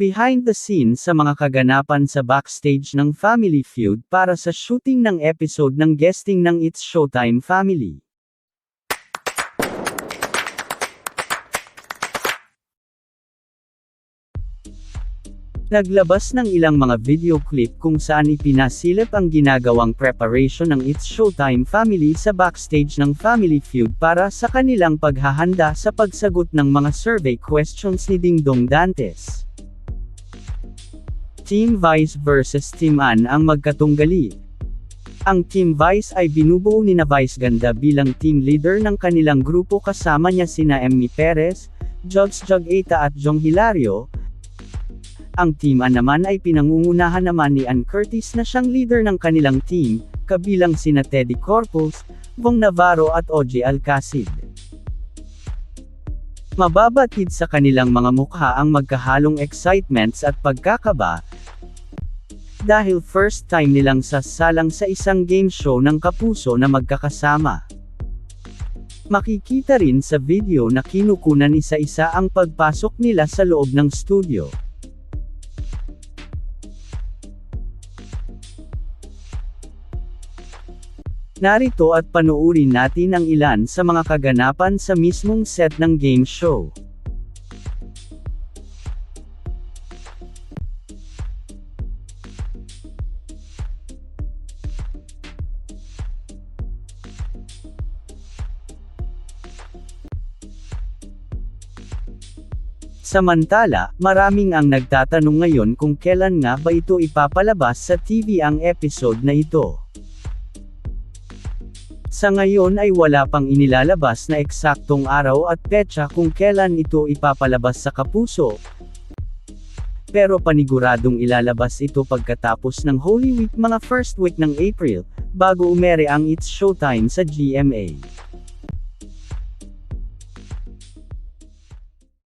Behind the scenes sa mga kaganapan sa backstage ng Family Feud para sa shooting ng episode ng guesting ng It's Showtime Family. Naglabas ng ilang mga video clip kung saan ipinasilip ang ginagawang preparation ng It's Showtime family sa backstage ng Family Feud para sa kanilang paghahanda sa pagsagot ng mga survey questions ni Dingdong Dantes. Team Vice versus Team An ang magkatunggali. Ang Team Vice ay binubuo ni na Vice Ganda bilang team leader ng kanilang grupo kasama niya sina Emmy Perez, Jogs Jog Eita at Jong Hilario, ang Team A naman ay pinangungunahan naman ni Ann Curtis na siyang leader ng kanilang team, kabilang sina Teddy Corpus, Bong Navarro at OJ Alcacid. Mababatid sa kanilang mga mukha ang magkahalong excitements at pagkakaba, dahil first time nilang sasalang sa isang game show ng kapuso na magkakasama. Makikita rin sa video na kinukunan isa-isa ang pagpasok nila sa loob ng studio. Narito at panuurin natin ang ilan sa mga kaganapan sa mismong set ng game show. Samantala, maraming ang nagtatanong ngayon kung kailan nga ba ito ipapalabas sa TV ang episode na ito. Sa ngayon ay wala pang inilalabas na eksaktong araw at petsa kung kailan ito ipapalabas sa kapuso. Pero paniguradong ilalabas ito pagkatapos ng Holy Week mga first week ng April, bago umere ang It's Showtime sa GMA.